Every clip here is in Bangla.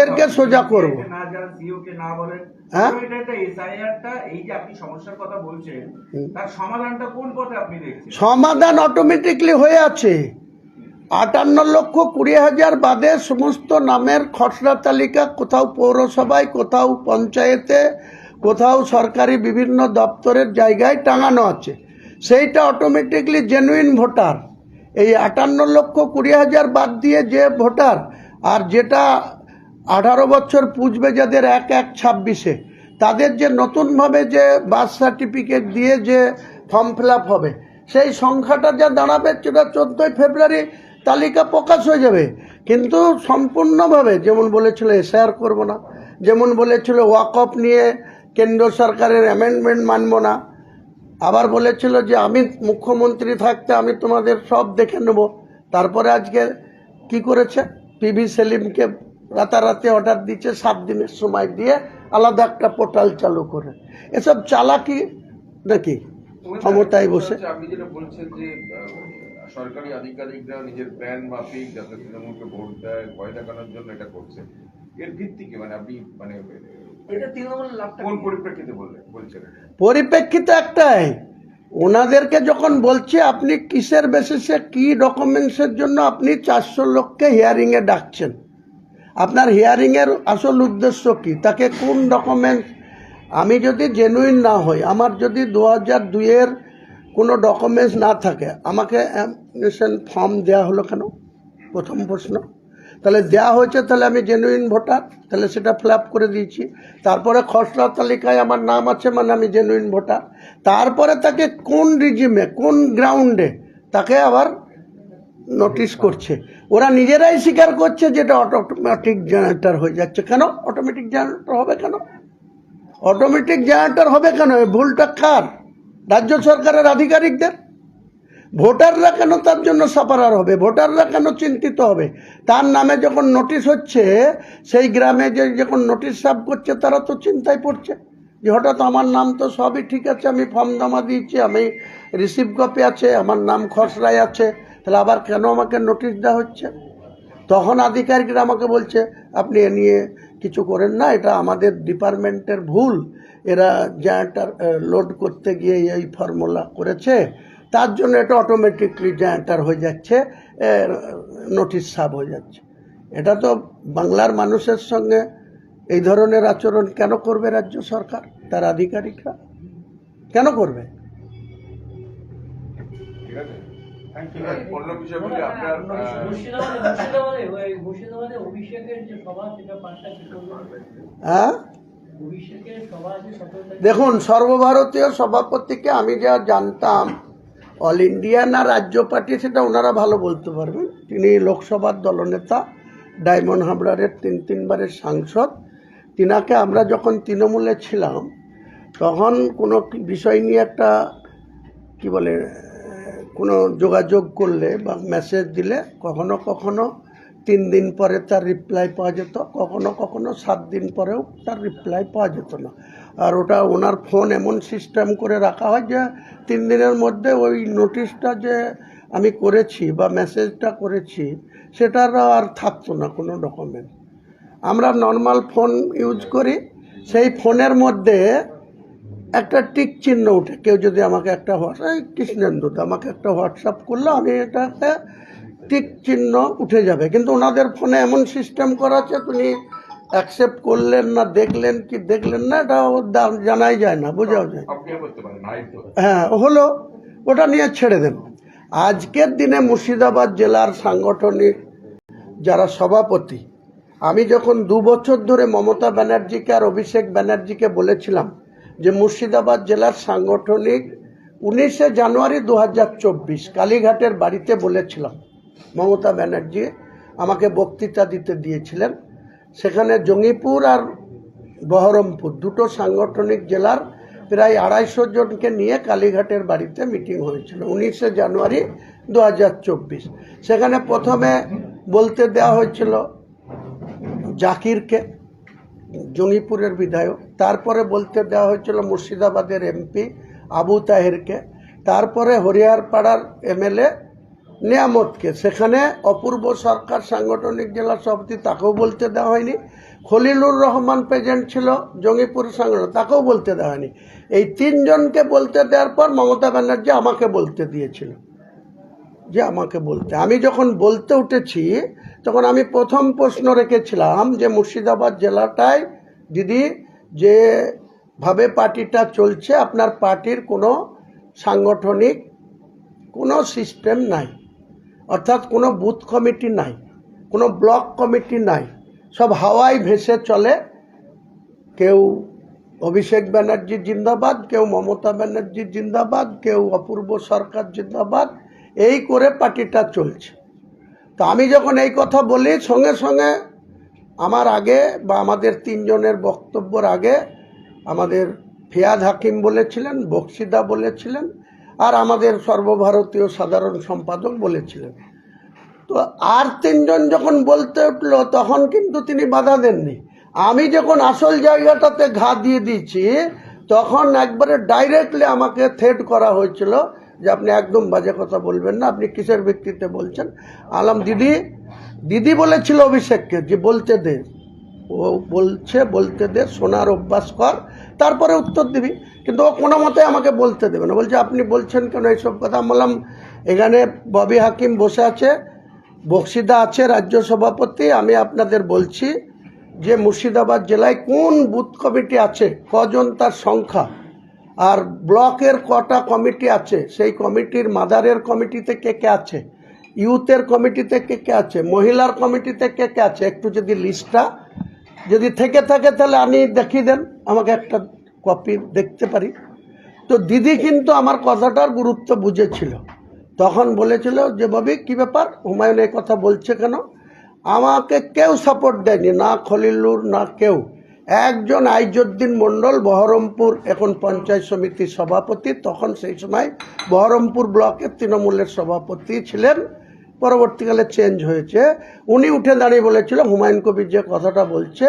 এরকে সোজা করব? হ্যাঁ? সমাধান অটোমেটিকলি হয়ে আছে। আটান্ন লক্ষ কুড়ি হাজার বাদে সমস্ত নামের খসড়া তালিকা কোথাও পৌরসভায় কোথাও পঞ্চায়েতে কোথাও সরকারি বিভিন্ন দপ্তরের জায়গায় টাঙানো আছে। সেইটা অটোমেটিকলি জেনুইন ভোটার। এই আটান্ন লক্ষ কুড়ি হাজার বাদ দিয়ে যে ভোটার আর যেটা আঠারো বছর পুজবে যাদের এক এক ছাব্বিশে। তাদের যে নতুনভাবে যে বার্থ সার্টিফিকেট দিয়ে যে ফর্ম ফিল হবে, সেই সংখ্যাটা যা দাঁড়াবে সেটা চোদ্দোই ফেব্রুয়ারি তালিকা প্রকাশ হয়ে যাবে। কিন্তু সম্পূর্ণভাবে যেমন বলেছিল এসআর করব না, যেমন বলেছিল ওয়াকফ নিয়ে কেন্দ্র সরকারের অ্যামেন্ডমেন্ট মানব না, আবার বলেছিল যে আমি মুখ্যমন্ত্রী থাকতে আমি তোমাদের সব দেখে নেব। তারপরে আজকে কি করেছে? পিভি সেলিমকে রাতারাতি অর্ডার দিচ্ছে সাত দিনের সময় দিয়ে আলাদা একটা পোর্টাল চালু করে। এসব চালাকি নাকি? ক্ষমতায় বসে। আপনি যেটা বলছেন যে সরকারি আধিকারিকরা নিজের প্ল্যান মাফিক যাতে তৃণমূলকে ভোট দেয় ভয় দেখানোর জন্য এটা করছে। এর ভিত্তি কি? মানে আপনি মানে কোন পরিপ্রেক্ষিতে বলছেন পরিপ্রেক্ষিত একটাই ওনাদেরকে যখন বলছে আপনি কিসের বেসিসে কি ডকুমেন্টসের জন্য আপনি চারশো লোককে হিয়ারিংয়ে ডাকছেন? আপনার হিয়ারিংয়ের আসল উদ্দেশ্য কি? তাকে কোন ডকুমেন্টস আমি যদি জেনুইন না হই, আমার যদি দু হাজার দুইয়ের কোনো ডকুমেন্টস না থাকে, আমাকে অ্যাপ্লিকেশন ফর্ম দেওয়া হলো কেন? প্রথম প্রশ্ন। তাহলে দেওয়া হয়েছে, তাহলে আমি জেনুইন ভোটার তাহলে সেটা ফিল করে দিয়েছি। তারপরে খসড়া তালিকায় আমার নাম আছে মানে আমি জেনুইন ভোটার তারপরে তাকে কোন রিজিমে কোন গ্রাউন্ডে তাকে আবার নোটিশ করছে। ওরা নিজেরাই স্বীকার করছে যেটা অটোমেটিক জেনারেটর হয়ে যাচ্ছে। কেন? অটোমেটিক জেনারেটর হবে কেন? অটোমেটিক জেনারেটর হবে কেন? ভুলটা কার? রাজ্য সরকারের আধিকারিকদের? ভোটাররা কেন তার জন্য সাপারার হবে? ভোটাররা কেন চিন্তিত হবে? তার নামে যখন নোটিশ হচ্ছে, সেই গ্রামে যে যখন নোটিশ সাব করছে, তারা তো চিন্তায় পড়ছে যে হঠাৎ আমার নাম তো সবই ঠিক আছে, আমি ফর্ম জমা দিয়েছি, আমি রিসিভ কপি আছে, আমার নাম খসড়ায় আছে। তাহলে আবার কেন আমাকে নোটিশ দেওয়া হচ্ছে? তখন আধিকারিকরা আমাকে বলছে, আপনি এ নিয়ে কিছু করেন না, এটা আমাদের ডিপার্টমেন্টের ভুল। এরা জেনারেটার লোড করতে গিয়ে এই ফর্মুলা করেছে। তার জন্য এটা অটোমেটিকলি জেনারেটার হয়ে যাচ্ছে নোটিশ সাব হয়ে যাচ্ছে। এটা তো বাংলার মানুষের সঙ্গে এই ধরনের আচরণ কেন করবে রাজ্য সরকার, তার আধিকারিকরা? কেন করবে? ঠিক আছে। হ্যাঁ তারিখ দেখুন সর্বভারতীয় সভাপতিকে আমি যা জানতাম অল ইন্ডিয়া না রাজ্য পার্টি সেটা ওনারা ভালো বলতে পারবেন। তিনি লোকসভার দলনেতা ডায়মন্ড হাবড়ারের তিন তিনবারের সাংসদ। তিনাকে আমরা যখন তৃণমূলে ছিলাম তখন কোনো বিষয় নিয়ে একটা কি বলে কোনো যোগাযোগ করলে বা মেসেজ দিলে কখনো কখনো তিন দিন পরে তার রিপ্লাই পাওয়া যেত, কখনো কখনো সাত দিন পরেও তার রিপ্লাই পাওয়া যেত না। আর ওটা ওনার ফোন এমন সিস্টেম করে রাখা হয় যে তিন দিনের মধ্যে ওই নোটিশটা যে আমি করেছি বা মেসেজটা করেছি, সেটার আর থাকতো না কোনো ডকুমেন্ট আমরা নর্মাল ফোন ইউজ করি, সেই ফোনের মধ্যে একটা টিক চিহ্ন উঠে কেউ যদি আমাকে একটা হোয়াটসঅ্যাপ কৃষ্ণেন্দু আমাকে একটা হোয়াটসঅ্যাপ করল আমি এটাতে টিক চিহ্ন উঠে যাবে। কিন্তু ওনাদের ফোনে এমন সিস্টেম করা আছে তুমি অ্যাকসেপ্ট করলেন না দেখলেন কি দেখলেন না এটা জানাই যায় না বোঝাও যায়। হ্যাঁ হলো ওটা নিয়ে ছেড়ে দেন। আজকের দিনে মুর্শিদাবাদ জেলার সাংগঠনিক যারা সভাপতি আমি যখন দু বছর ধরে মমতা ব্যানার্জিকে আর অভিষেক ব্যানার্জিকে বলেছিলাম যে মুর্শিদাবাদ জেলার সাংগঠনিক উনিশে জানুয়ারি দু হাজার চব্বিশ কালীঘাটের বাড়িতে বলেছিলাম, মমতা ব্যানার্জি আমাকে বক্তৃতা দিতে দিয়েছিলেন। সেখানে জঙ্গিপুর আর বহরমপুর দুটো সাংগঠনিক জেলার প্রায় আড়াইশো জনকে নিয়ে কালীঘাটের বাড়িতে মিটিং হয়েছিল, উনিশে জানুয়ারি দু হাজার চব্বিশ। সেখানে প্রথমে বলতে দেওয়া হয়েছিল জাকিরকে জঙ্গিপুরের বিধায়ক। তারপরে বলতে দেওয়া হয়েছিল মুর্শিদাবাদের এমপি আবু তাহেরকে। তারপরে হরিয়ারপাড়ার এমএলএ নিয়ামতকে। সেখানে অপূর্ব সরকার সাংগঠনিক জেলা সভাপতি, তাকেও বলতে দেওয়া হয়নি। খলিলুর রহমান প্রেজেন্ট ছিল জঙ্গিপুর সংগঠন তাকেও বলতে দেওয়া হয়নি। এই তিনজনকে বলতে দেওয়ার পর মমতা ব্যানার্জি আমাকে বলতে দিয়েছিল। যে আমাকে বলতে। আমি যখন বলতে উঠেছি তখন আমি প্রথম প্রশ্ন রেখেছিলাম যে মুর্শিদাবাদ জেলাটায়, দিদি যেভাবে পার্টিটা চলছে, আপনার পার্টির কোনো সাংগঠনিক কোনো সিস্টেম নাই, অর্থাৎ কোনো বুথ কমিটি নাই, কোনো ব্লক কমিটি নাই, সব হাওয়ায় ভেসে চলে। কেউ অভিষেক ব্যানার্জি জিন্দাবাদ, কেউ মমতা ব্যানার্জি জিন্দাবাদ, কেউ অপূর্ব সরকার জিন্দাবাদ, এই করে পার্টিটা চলছে। তো আমি যখন এই কথা বলি, সঙ্গে সঙ্গে আমার আগে বা আমাদের তিনজনের বক্তব্যর আগে আমাদের ফিয়াদ হাকিম বলেছিলেন, বক্সিদা বলেছিলেন, আর আমাদের সর্বভারতীয় সাধারণ সম্পাদক বলেছিলেন। তো আর তিনজন যখন বলতে উঠল, তখন কিন্তু তিনি বাধা দেননি। আমি যখন আসল জায়গাটাতে ঘা দিয়ে দিয়েছি, তখন একবারে ডাইরেক্টলি আমাকে থ্রেট করা হয়েছিল যে আপনি একদম বাজে কথা বলবেন না, আপনি কিসের ভিত্তিতে বলছেন? আলাম দিদি দিদি বলেছিল অভিষেককে যে বলতে দে। ও বলছে, বলতে দে, শোনার অভ্যাস কর, তারপরে উত্তর দিবি। কিন্তু ও কোনো মতে আমাকে বলতে দেবে না। বলছে, আপনি বলছেন কেন এইসব কথা? বললাম, এখানে ববি হাকিম বসে আছে, বক্সিদা আছে, রাজ্য সভাপতি, আমি আপনাদের বলছি যে মুর্শিদাবাদ জেলায় কোন বুথ কমিটি আছে, কজন তার সংখ্যা? আর ব্লকের কটা কমিটি আছে? সেই কমিটির মাদারের কমিটিতে কে কে আছে? ইউথের কমিটিতে কে কে আছে? মহিলার কমিটিতে কে কে আছে? একটু যদি লিস্টটা যদি থেকে থাকে তাহলে আপনি দেখিয়ে দেন, আমাকে একটা কপি দেখতে পারি। তো দিদি কিন্তু আমার কথাটার গুরুত্ব বুঝেছিল। তখন বলেছিল যে, ববি, কি ব্যাপার? হুমায়ুন এই কথা বলছে কেন? আমাকে কেউ সাপোর্ট দেয়নি, না খলিলুর, না কেউ। একজন আইজুদ্দিন মণ্ডল বহরমপুর, এখন পঞ্চায়েত সমিতির সভাপতি, তখন সেই সময় বহরমপুর ব্লকের তৃণমূলের সভাপতি ছিলেন। পরবর্তীকালে চেঞ্জ হয়েছে। উনি উঠে দাঁড়িয়ে বলেছিল, হুমায়ুন কবির যে কথাটা বলছে,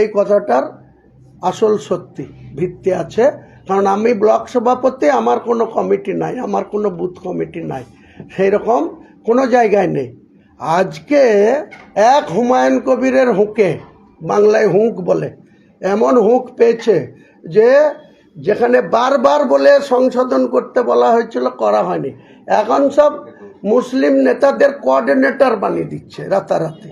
এই কথাটার আসল সত্যি, ভিত্তি আছে। কারণ আমি ব্লক সভাপতি, আমার কোনো কমিটি নাই, আমার কোনো বুথ কমিটি নাই। সেই রকম কোনো জায়গায় নেই। আজকে এক হুমায়ুন কবিরের হুঁকে, বাংলায় হুঁক বলে এমন হুঁক পেয়েছে যে যেখানে বারবার বলে সংশোধন করতে বলা হয়েছিল, করা হয়নি। এখন সব মুসলিম নেতাদের কোঅর্ডিনেটর বানিয়ে দিচ্ছে রাতারাতি।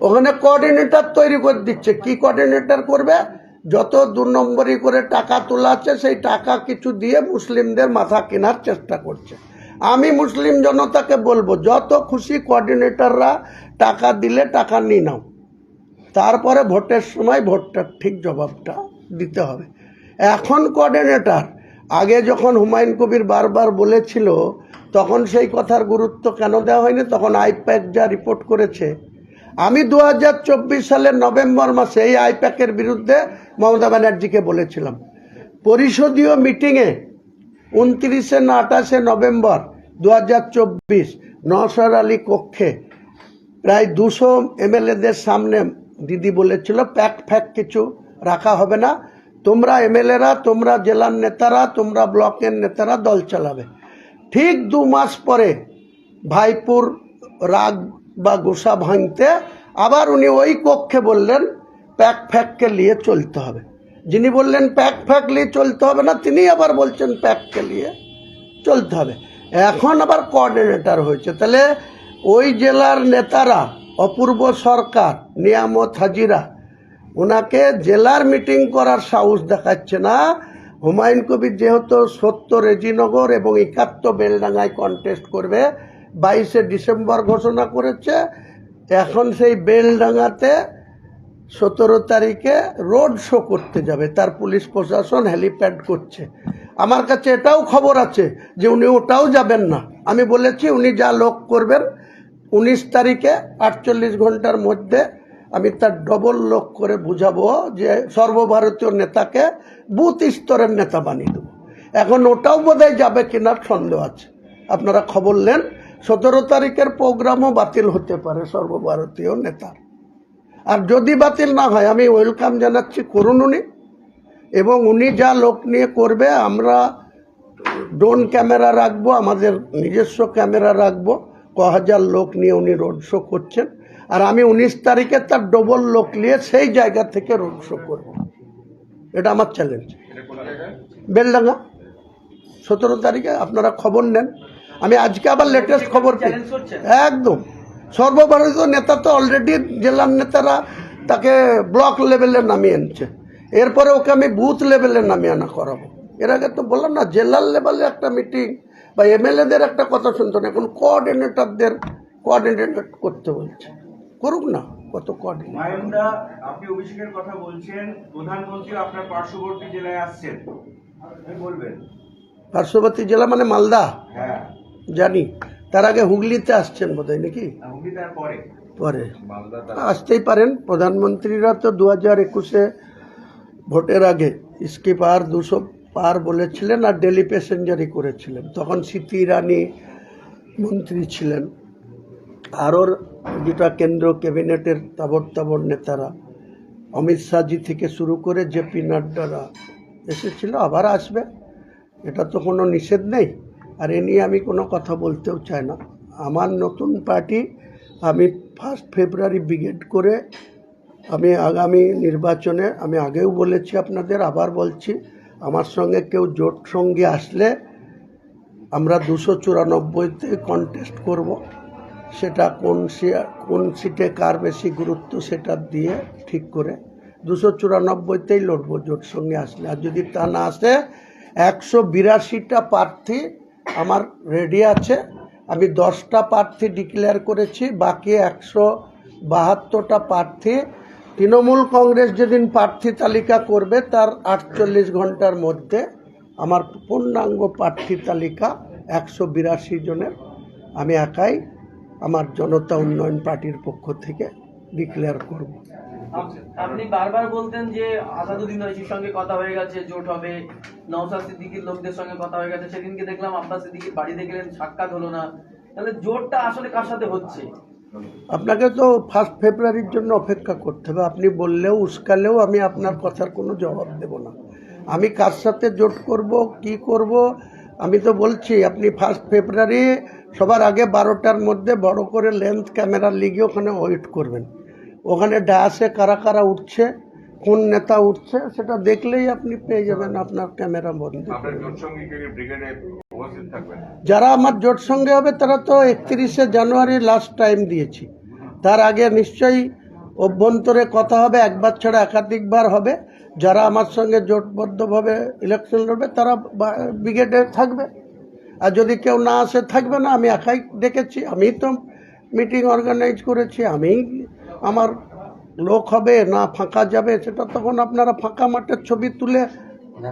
ওখানে কোঅর্ডিনেটর তৈরি করে দিচ্ছে। কি কোঅর্ডিনেটর করবে? যত দু নম্বরই করে টাকা তোলা আছে, সেই টাকা কিছু দিয়ে মুসলিমদের মাথা কেনার চেষ্টা করছে। আমি মুসলিম জনতাকে বলব, যত খুশি কোঅর্ডিনেটররা টাকা দিলে টাকা নিয়ে নাও। তারপরে ভোটের সময় ভোটটার ঠিক জবাবটা দিতে হবে। এখন কোঅর্ডিনেটর, আগে যখন হুমায়ুন কবির বারবার বলেছিল, তখন সেই কথার গুরুত্ব কেন দেওয়া হয়নি? তখন আইপ্যাক যা রিপোর্ট করেছে। আমি দু হাজার চব্বিশ সালের নভেম্বর মাসে এই আইপ্যাকের বিরুদ্ধে মমতা ব্যানার্জিকে বলেছিলাম। পরিষদীয় মিটিংয়ে উনত্রিশে না আঠাশে নভেম্বর দু হাজার চব্বিশ নসর আলী কক্ষে প্রায় দুশো এমএলএদের সামনে দিদি বলেছিল, প্যাক ফ্যাক কিছু রাখা হবে না। তোমরা এমএলএরা, তোমরা জেলার নেতারা, তোমরা ব্লকের নেতারা দল চালাবে। ঠিক দু মাস পরে ভাইপুর রাগ বা গোসা ভাঙতে আবার উনি ওই কক্ষে বললেন, প্যাক ফ্যাককে নিয়ে চলতে হবে। যিনি বললেন, প্যাক ফ্যাক নিয়ে চলতে হবে না, তিনি আবার বলছেন, প্যাককে নিয়ে চলতে হবে। এখন আবার কোঅর্ডিনেটর হয়েছে। তাহলে ওই জেলার নেতারা অপূর্ব সরকার, নিয়ামত হাজিরা। ওনাকে জেলার মিটিং করার সাহস দেখাচ্ছে না। হুমায়ুন কবির যেহেতু সত্তর রেজিনগর এবং একাত্তর বেলডাঙ্গায় কন্টেস্ট করবে, বাইশে ডিসেম্বর ঘোষণা করেছে। এখন সেই বেলডাঙ্গাতে সতেরো তারিখে রোড শো করতে যাবে। তার পুলিশ প্রশাসন হেলিপ্যাড করছে। আমার কাছে এটাও খবর আছে যে উনি ওটাও যাবেন না। আমি বলেছি উনি যা লোক করবেন উনিশ তারিখে আটচল্লিশ ঘণ্টার মধ্যে আমি তার ডবল লোক করে বুঝাবো যে সর্বভারতীয় নেতাকে বুথ স্তরের নেতা বানিয়ে দেবো। এখন ওটাও বোধহয় যাবে কিনার সন্দেহ আছে। আপনারা খবর নেন, সতেরো তারিখের প্রোগ্রামও বাতিল হতে পারে সর্বভারতীয় নেতার আর যদি বাতিল না হয়, আমি ওয়েলকাম জানাচ্ছি করুন উনি। এবং উনি যা লোক নিয়ে করবে, আমরা ড্রোন ক্যামেরা রাখব, আমাদের নিজস্ব ক্যামেরা রাখব। ক হাজার লোক নিয়ে উনি রোড শো করছেন। আর আমি উনিশ তারিখে তার ডবল লোক নিয়ে সেই জায়গা থেকে রোড শো করব। এটা আমার চ্যালেঞ্জ বেলডাঙ্গা সতেরো তারিখে আপনারা খবর নেন। আমি আজকে আবার লেটেস্ট খবর পেয়ে একদম। সর্বভারতীয় নেতা তো অলরেডি জেলার নেতারা তাকে ব্লক লেভেলে নামিয়ে আনছে এরপরে ওকে আমি বুথ লেভেলে নামিয়ে আনা করাবো। এর আগে তো বললাম না জেলার লেভেলে একটা মিটিং বা এমএলএদের একটা কথা শুনতো না। এখন কোঅর্ডিনেটরদের কোঅর্ডিনেট করতে বলছে। করুক না কত কোঅর্ডিনেট মায়নদা আপনি অভিষেকের কথা বলছেন। প্রধানমন্ত্রী আপনার পার্শ্ববর্তী জেলায় আসছেন। বলবেন। পার্শ্ববর্তী জেলা মানে মালদা? হ্যাঁ। জানি। তার আগে হুগলিতে আসছেন বোধহয় নাকি? পরে। পরে। আসতেই পারেন। প্রধানমন্ত্রীরা তো দু হাজার একুশে ভোটের আগে ইসকি পার দুশো পার বলেছিলেন আর ডেলি প্যাসেঞ্জারই করেছিলেন। তখন স্মৃতি ইরানি মন্ত্রী ছিলেন। আরও দুটা কেন্দ্র ক্যাবিনেটের তাবর তাবর নেতারা। অমিত শাহজি থেকে শুরু করে জেপি নাড্ডারা এসেছিল, আবার আসবে। এটা তো কোনো নিষেধ নেই। আর এ নিয়ে আমি কোনো কথা বলতেও চাই না। আমার নতুন পার্টি আমি ফার্স্ট ফেব্রুয়ারি ব্রিগেড করে আমি আগামী নির্বাচনে, আমি আগেও বলেছি আপনাদের, আবার বলছি আমার সঙ্গে কেউ জোট সঙ্গে আসলে আমরা দুশো চুরানব্বইতে কন্টেস্ট করব। সেটা কোন কোন সিটে কার বেশি গুরুত্ব সেটা দিয়ে ঠিক করে দুশো চুরানব্বইতেই লড়বো জোট সঙ্গে আসলে। আর যদি তা না আসে, একশো বিরাশিটা প্রার্থী আমার রেডি আছে। আমি দশটা প্রার্থী ডিক্লেয়ার করেছি, বাকি একশো বাহাত্তরটা প্রার্থী তৃণমূল কংগ্রেস যেদিন প্রার্থী তালিকা করবে, তার আটচল্লিশ ঘণ্টার মধ্যে আমার পূর্ণাঙ্গ প্রার্থী তালিকা একশো বিরাশি জনের। আমি একাই আমার জনতা উন্নয়ন পার্টির পক্ষ থেকে ডিক্লেয়ার করব। আপনি বারবার বলতেন যে আসাদুদ্দিন ঐশীর সঙ্গে কথা হয়ে গেছে, জোট হবে নওসাদ সিদ্দিকির লোকদের সঙ্গে কথা হয়ে গেছে। সেদিনকে দেখলাম আব্বাস সিদ্দিকির বাড়িতে গেলেন সাক্ষাৎ হলো না। তাহলে জোটটা আসলে কার সাথে হচ্ছে? আপনাকে তো ফার্স্ট ফেব্রুয়ারির জন্য অপেক্ষা করতে হবে। আপনি বললেও, উস্কালেও আমি আপনার কথার কোনো জবাব দেব না। আমি কার সাথে জোট করব, কি করব? আমি তো বলছি, আপনি ফার্স্ট ফেব্রুয়ারি সবার আগে বারোটার মধ্যে বড় করে লেন্থ ক্যামেরা লিগে ওখানে ওয়েট করবেন। ওখানে ডায়াসে কারা কারা উঠছে? কোন নেতা উঠছে সেটা দেখলেই আপনি পেয়ে যাবেন আপনার ক্যামেরা বন্ধ যারা আমার জোট সঙ্গে হবে তারা তো একত্রিশে জানুয়ারি লাস্ট টাইম দিয়েছি। তার আগে নিশ্চয়ই অভ্যন্তরে কথা হবে একবার ছাড়া একাধিকবার হবে। যারা আমার সঙ্গে জোটবদ্ধভাবে ইলেকশন লড়বে তারা ব্রিগেডে থাকবে। আর যদি কেউ না আসে থাকবে না। আমি একাই ডেকেছি। আমি তো মিটিং অর্গানাইজ করেছি। আমি আমার লোক হবে না ফাঁকা যাবে সেটা তখন আপনারা ফাঁকা মাঠের ছবি তুলে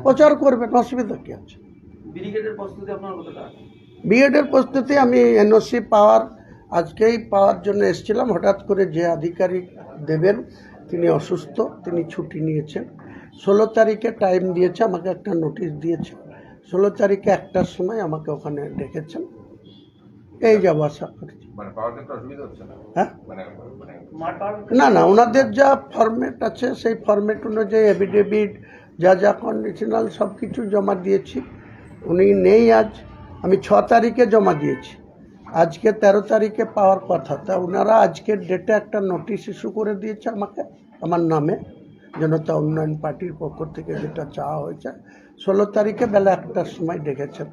প্রচার করবেন অসুবিধা কী আছে? বিএডের প্রস্তুতি আমি এনওসি পাওয়ার আজকেই পাওয়ার জন্য এসেছিলাম হঠাৎ করে যে আধিকারিক দেবেন তিনি অসুস্থ তিনি ছুটি নিয়েছেন। ষোলো তারিখে টাইম দিয়েছে আমাকে একটা নোটিশ দিয়েছে। ষোলো তারিখে একটার সময় আমাকে ওখানে ডেকেছেন। এই যাব আশা করছি মানে হ্যাঁ? মানে মানে না না ওনাদের যা ফরম্যাট আছে সেই ফরম্যাট অনুযায়ী এফিডেভিট যা যা কন্ডিশনাল সব কিছু জমা দিয়েছি উনি নেই আজ। আমি ছ তারিখে জমা দিয়েছি। আজকে তেরো তারিখে পাওয়ার কথা। তা ওনারা আজকের ডেটে একটা নোটিশ ইস্যু করে দিয়েছে আমাকে আমার নামে জনতা উন্নয়ন পার্টির পক্ষ থেকে যেটা চাওয়া হয়েছে। ষোলো তারিখে বেলা একটার সময় ডেকেছেন।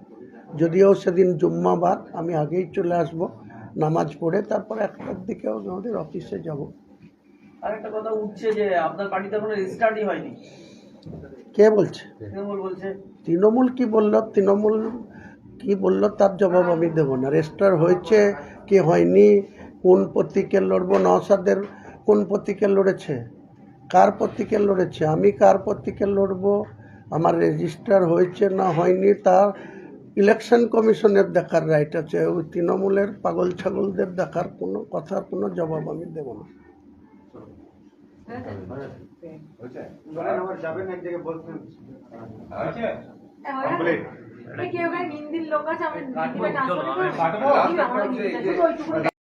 যদিও সেদিন জুম্মাবার আমি আগেই চলে আসব নামাজ পড়ে তারপর একটার দিকে আমাদের অফিসে যাব। আরেকটা কথা উঠছে যে আপনার পার্টিতে এখনও রেজিস্টার্ডই হয়নি। কে বলছে? তৃণমূল বলছে। তৃণমূল কি বলল? তৃণমূল কি বলল তার জবাব আমি দেব না। রেজিস্টার হয়েছে কি হয়নি? কোন প্রতীকে লড়বো? নওসাদের কোন প্রতীকে লড়েছে? কার প্রতীকে লড়েছে? আমি কার প্রতীকে লড়বো? আমার রেজিস্টার হয়েছে না হয়নি? তার ইলেকশন কমিশনের দেখার রাইট আছে। ওই তৃণমূলের পাগল ছাগলদের দেখার কোনো কথার কোনো জবাব আমি দেব না।